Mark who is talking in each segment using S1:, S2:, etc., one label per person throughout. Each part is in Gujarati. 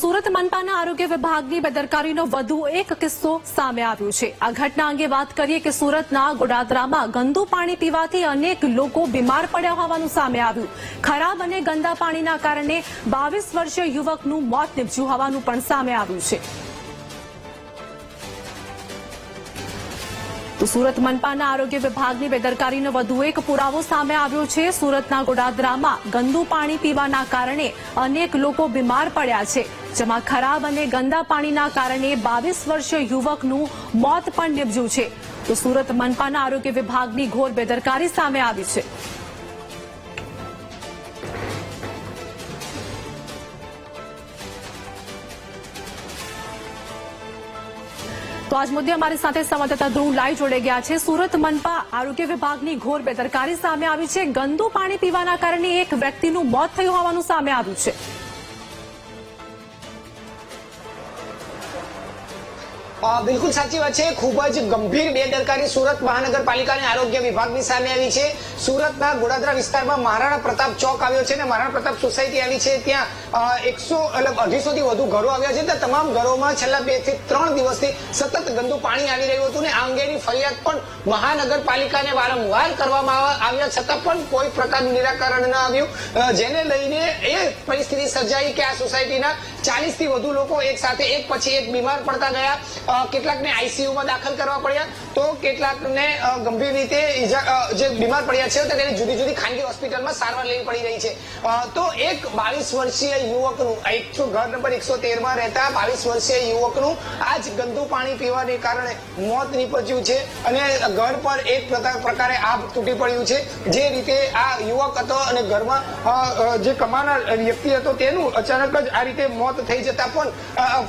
S1: સુરત મનપાના આરોગ્ય વિભાગની બેદરકારીનો વધુ એક કિસ્સો સામે આવ્યો છે. આ ઘટના અંગે વાત કરીએ કે સુરતના ગોડાદરામાં ગંદુ પાણી પીવાથી અનેક લોકો બીમાર પડ્યા હોવાનું સામે આવ્યું. ખરાબ અને ગંદા પાણીના કારણે બાવીસ વર્ષીય યુવકનું મોત નીપજ્યું હોવાનું પણ સામે આવ્યું છે. સુરત મનપાના આરોગ્ય વિભાગની બેદરકારીનો વધુ એક પુરાવો સામે આવ્યો છે. સુરતના ગોડાદરામાં ગંદુ પાણી પીવાના કારણે અનેક લોકો બીમાર પડ્યા છે. જેમાં ખરાબ અને ગંદા પાણીના કારણે બાવીસ વર્ષીય યુવકનું મોત પણ નિપજ્યું છે. તો સુરત મનપાના આરોગ્ય વિભાગની ઘોર બેદરકારી સામે આવી છે. તો આજ મુદ્દે અમારી સાથે સંવાદદાતા ધ્રુવ લાઈ જોડે ગયા છે. સુરત મનપા આરોગ્ય વિભાગની ઘોર બેદરકારી સામે આવી છે. ગંદુ પાણી પીવાના કારણે એક વ્યક્તિનું મોત થયું હોવાનું સામે આવ્યું છે.
S2: બિલકુલ સાચી વાત છે. ખૂબ જ ગંભીર બેદરકારી સુરત મહાનગરપાલિકાની આરોગ્ય વિભાગની સામે આવી છે. સુરતના ગોડાદરા વિસ્તારમાં મહારાણા પ્રતાપ ચોક આવ્યો છે અને મહારાણા પ્રતાપ સોસાયટી આવી છે. ત્યાં એકસો એટલે અઢીસો થી વધુ ઘરો આવ્યા છે ત્યાં તમામ ઘરોમાં છેલ્લા બેથી ત્રણ દિવસથી સતત ગંદુ પાણી આવી રહ્યું હતું ને આ અંગેની ફરિયાદ પણ મહાનગરપાલિકાને વારંવાર કરવામાં આવ્યા છતાં પણ કોઈ પ્રકારનું નિરાકરણ ન આવ્યું. જેને લઈને એ પરિસ્થિતિ સર્જાઈ કે આ સોસાયટીના ચાલીસથી વધુ લોકો એક સાથે એક પછી એક બીમાર પડતા ગયા. કેટલાકને આઈસીયુમાં દાખલ કરવા પડ્યા. તો કેટલાકને ગંભીર રીતે જે બીમાર પડ્યા છે તેને જુદી જુદી ખાનગી હોસ્પિટલમાં સારવાર લેવી પડી રહી છે. તો એક બાવીસ વર્ષીય યુવકનું એકસો ઘર નંબર એકસો તેરમાં રહેતા બાવીસ વર્ષીય યુવકનું આ જ ગંદુ પાણી પીવાને કારણે મોત નીપજ્યું છે અને ઘર પર એક પ્રકારે આભ તૂટી પડ્યું છે. જે રીતે આ યુવક હતો અને ઘરમાં જે કમાનાર વ્યક્તિ હતો તેનું અચાનક જ આ રીતે મોત થઈ જતા પણ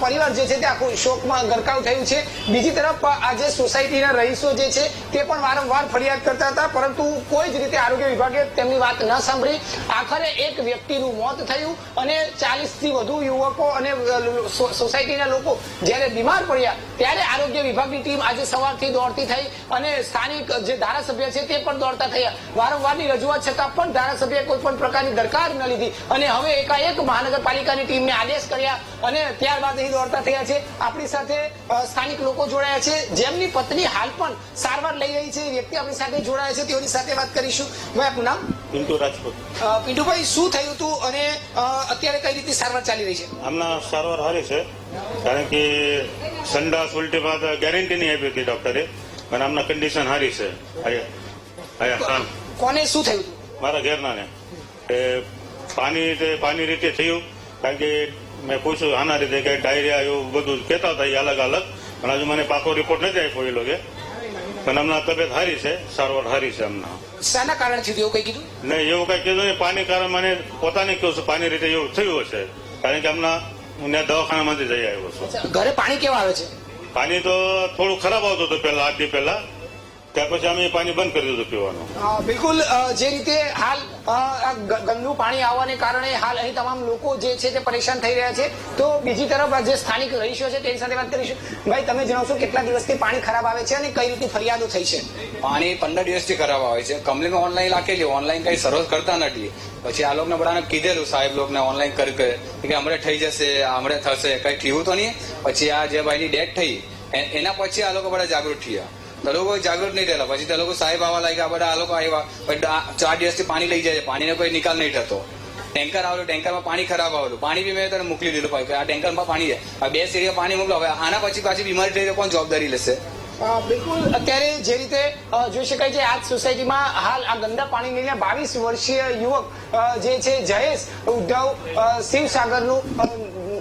S2: પરિવાર જે છે તે આખું શોકમાં ગરકાવ થયું છે. બીજી તરફ આજે સોસાયટીના રહીશો જે છે તે પણ વારંવાર ફરિયાદ કરતા હતા, પરંતુ કોઈ જ રીતે આરોગ્ય વિભાગે તેમની વાત ન સાંભળી. આખરે એક વ્યક્તિનું મોત થયું અને ચાલીસથી વધુ યુવકો અને સોસાયટીના લોકો જ્યારે બીમાર પડ્યા, ત્યારે આરોગ્ય વિભાગની ટીમ આજે સવારથી દોડતી થઈ અને સ્થાનિક જે ધારાસભ્ય છે તે પણ દોડતા થયા. વારંવારની રજૂઆત છતાં પણ ધારાસભ્ય કોઈ પણ પ્રકારની દરકાર ન લીધી. અને હવે એકાએક મહાનગરપાલિકાની ટીમને આદેશ કર્યા અને ત્યારબાદ અહીં દોડતા થયા છે. આપણી સાથે સ્થાનિક લોકો જોડાયા છે. જેમની પત્ની હાલ પણ સારવાર લઈ રહી છે. વ્યક્તિ આપણી સાથે જોડાયા છે. તેઓની સાથે વાત કરીશું. ભાઈ આપનું નામ?
S3: પિન્ટુ રાજપૂત.
S2: પિન્ટુભાઈ શું થયું હતું અને અત્યારે કઈ રીતે સારવાર ચાલી રહી છે?
S3: આમના સારવાર સારી છે. કારણ કે સંડાસ ઉલટી બાદ ગેરંટી નહીં આપી હતી ડોક્ટરે અને આમના કન્ડિશન સારી છે.
S2: કોને શું થયું હતું?
S3: મારા ઘેરનાને. એ પાણી પાણી રીતે થયું. કારણ કે મેં પૂછ્યું આના રીતે કે ડાયરિયા એવું બધું કહેતા હતા એ અલગ અલગ? પણ હજુ મને પાકો રિપોર્ટ નથી આપ્યો એ લોકે પણ હમણાં તબિયત સારી છે સારવાર સારી છે હમણાં
S2: શાના કારણથી થયું એવું કઈ કીધું?
S3: નહીં એવું કઈ કીધું નહીં. પાણી કારણ મને પોતાને કહ્યું છે પાણી રીતે એવું થયું હશે. કારણ કે હમણાં હું દવાખાનામાંથી જઈ આવ્યો છું.
S2: ઘરે પાણી કેવા આવે છે?
S3: પાણી તો થોડું ખરાબ આવતું હતું પહેલા આજ દી પહેલા. ત્યાર પછી અમે પાણી બંધ કરી દીધું પીવાનું.
S2: બિલકુલ જે રીતે હાલ આ ગંદુ પાણી આવવાને કારણે હાલ અહીં તમામ લોકો જે છે તે પરેશાન થઈ રહ્યા છે. તો બીજી તરફ જે સ્થાનિક રહીશો છે તેની સાથે વાત કરીશું. ભાઈ તમે જણાવશો કેટલા દિવસથી પાણી ખરાબ આવે છે અને કઈ રીતની ફરિયાદો થઈ છે?
S4: પાણી પંદર દિવસથી ખરાબ આવે છે. કમ્પ્લેન ઓનલાઈન રાખેલી ઓનલાઈન કઈ સર્વિસ કરતા નથી. પછી આ લોકોને બધાને કીધેલું સાહેબ લોકોને ઓનલાઈન કરી કે કે હમણાં થઈ જશે હમણાં થશે. કઈ થયું તો નહીં? પછી આ જે ભાઈની ડેથ થઈ એના પછી આ લોકો બધા જાગૃત થયા. તો લોકો જાગૃત નહીં થયેલા પછી તે લોકો સાહેબ આવવા લાગ્યા બધા આ લોકો આવ્યા. પછી ચાર દિવસથી પાણી લઈ જાય પાણીનો કોઈ નિકાલ નહીં થતો. ટેન્કર આવેલું, ટેન્કરમાં પાણી ખરાબ આવેલું. પાણી બી મેં તને મોકલી દીધું. ભાઈ આ ટેન્કરમાં પાણી છે આ બે સીડીમાં પાણી મોકલો. હવે આના પછી પાછી બીમારી થઈ તો કોણ જવાબદારી લેશે?
S2: બિલકુલ. અત્યારે જે રીતે જોઈ શકાય છે આ જ સોસાયટીમાં હાલ આ ગંદા પાણી લઈને બાવીસ વર્ષીય યુવક જે છે, જયેશ ઉદ્ધવ શિવસાગરનું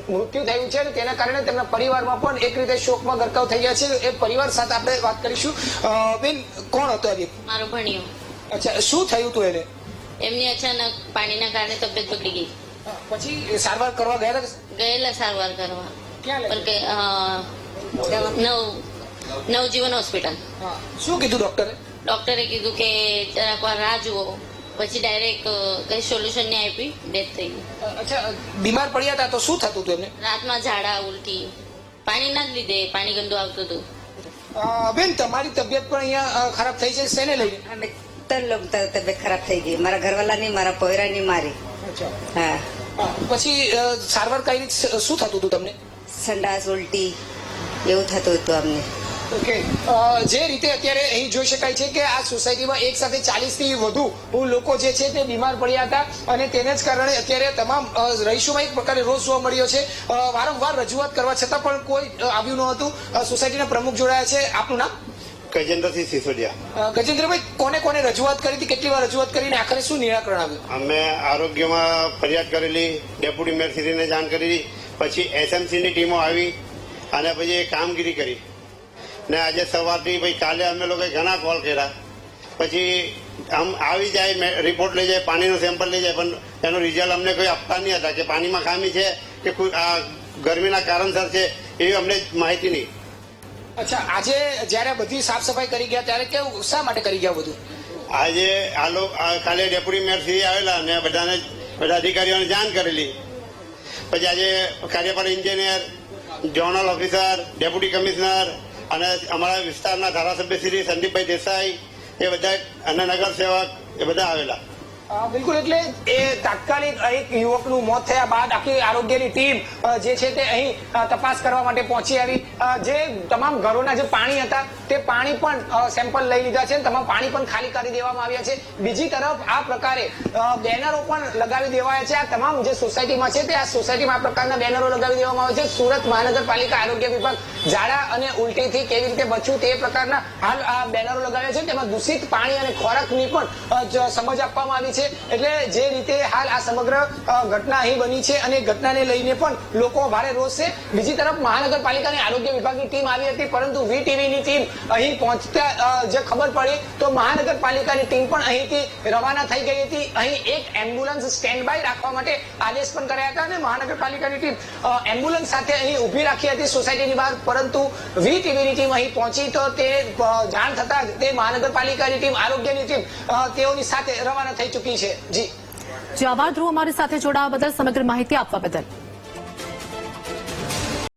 S2: મૃત્યુ થયું છે તેના કારણે તેમના પરિવારમાં પણ એક રીતે શોકમાં ગરકાવ થઈ ગયા છે. એ પરિવાર સાથે આપણે વાત કરીશું. બેન કોણ હતો એ
S5: મારો ભણ્યો.
S2: અચ્છા શું થયું હતું એને?
S5: એમની અચાનક પાણીના કારણે તબિયત બગડી ગઈ.
S2: પછી સારવાર કરવા ગયા
S5: ગયેલા સારવાર કરવા.
S2: ક્યાં
S5: કે નવ નવજીવન હોસ્પિટલ.
S2: શું કીધું ડોક્ટરે
S5: ડોક્ટરે કીધું કે જરાક વાર રાહ જુઓ. પછી ડાયરેક્ટ કઈ સોલ્યુશન નહીં આપી ડેથ થઈ ગઈ
S2: અચ્છા બીમાર પડ્યા હતા તો શું થતું હતું એમને?
S5: રાતમાં ઝાડા ઉલટી પાણી ના જ લીધે પાણી ગંદુ આવતું હતું.
S2: બેન તમારી તબિયત પણ અહીંયા ખરાબ થઈ છે શેને લઈને?
S6: અમે ત્રણ લોકો તબિયત ખરાબ થઈ ગઈ. મારા ઘરવાળાની મારા પોયરાની મારી. હા.
S2: પછી સારવાર કઈ રીતે શું થતું હતું તમને?
S6: સંડાસ ઉલટી એવું થતું હતું અમને.
S2: ઓકે જે રીતે અત્યારે અહીં જોઈ શકાય છે કે આ સોસાયટીમાં એક સાથે ચાલીસથી વધુ લોકો જે છે તે બીમાર પડ્યા હતા અને તેને જ કારણે અત્યારે તમામ રહીશોમાં એક પ્રકારે રોષ જોવા મળ્યો છે. વારંવાર રજૂઆત કરવા છતાં પણ કોઈ આવ્યું ન હતું. સોસાયટીના પ્રમુખ જોડાયા છે. આપનું નામ?
S7: ગજેન્દ્રસિંહ સિસોદિયા.
S2: ગજેન્દ્રભાઈ કોને કોને રજૂઆત કરી હતી? કેટલી વાર રજૂઆત કરીને આખરે શું નિરાકરણ આવ્યું?
S7: અમે આરોગ્યમાં ફરિયાદ કરેલી ડેપ્યુટી મેયર શ્રીને જાણ કરી પછી એસએમસીની ટીમો આવી અને પછી કામગીરી કરી. ને આજે સવારથી પછી કાલે અમે લોકોએ ઘણા કોલ કર્યા. પછી આમ આવી જાય રિપોર્ટ લઈ જાય પાણીનું સેમ્પલ લઈ જાય પણ એનું રિઝલ્ટ અમને કોઈ આપતા નહીં હતા કે પાણીમાં ખામી છે કે આ ગરમીના કારણસર છે એવી અમને માહિતી નહીં.
S2: અચ્છા આજે જ્યારે બધી સાફ સફાઈ કરી ગયા ત્યારે કેવું શા માટે કરી ગયા બધું?
S7: આજે આ લોકો આ કાલે ડેપ્યુટી મેયર શ્રી આવેલા અને બધાને બધા અધિકારીઓને જાણ કરેલી. પછી આજે કાર્યપાલક engineer zonal officer deputy commissioner અને અમારા વિસ્તારના ધારાસભ્ય શ્રી સંદીપભાઈ દેસાઈ, એ બધા અને નગર સેવક એ બધા આવેલા.
S2: બિલકુલ, એટલે એ તાત્કાલિક એક યુવકનું મોત થયા બાદ આખી આરોગ્યની ટીમ જે છે તે અહીં તપાસ કરવા માટે પહોંચી આવી. જે તમામ ઘરોના જે પાણી હતા, તે પાણી પણ સેમ્પલ લઈ લીધા છે તમામ પાણી પણ ખાલી કરી દેવામાં આવ્યા છે. બીજી તરફ આ પ્રકારે બેનરો પણ લગાવી દેવાયા છે. આ તમામ જે સોસાયટીમાં છે તે આ સોસાયટીમાં આ પ્રકારના બેનરો લગાવી દેવામાં આવે છે. સુરત મહાનગરપાલિકા આરોગ્ય વિભાગ ઝાડા અને ઉલટીથી કેવી રીતે બચવું તે પ્રકારના હાલ આ બેનરો લગાવ્યા છે. તેમાં દૂષિત પાણી અને ખોરાકની પણ સમજ આપવામાં આવી છે. એટલે જે રીતે હાલ આ સમગ્ર ઘટના અહીં બની છે અને ઘટનાને લઈને પણ લોકો ભારે રોષ. છે બીજી તરફ મહાનગરપાલિકાની આરોગ્ય વિભાગની ટીમ આવી હતી, પરંતુ વીટીવીની ટીમ અહીં પહોંચતા જે ખબર પડી તો મહાનગરપાલિકાની ટીમ પણ અહીંથી રવાના થઈ ગઈ હતી. અહીં એક એમ્બ્યુલન્સ સ્ટેન્ડ બાય રાખવા માટે આદેશ પણ કર્યા હતા અને મહાનગરપાલિકાની ટીમ એમ્બ્યુલન્સ સાથે અહીં ઊભી રાખી હતી સોસાયટીની બહાર. પરંતુ વીટીવીની ટીમ અહીં પહોંચી તો તે જાણ થતા જ તે મહાનગરપાલિકાની ટીમ, આરોગ્યની ટીમ તેઓની સાથે રવાના થઈ ચૂકી છે. જી.
S1: જે આભાર ધ્રુવ અમારી સાથે જોડાવા બદલ સમગ્ર માહિતી આપવા બદલ.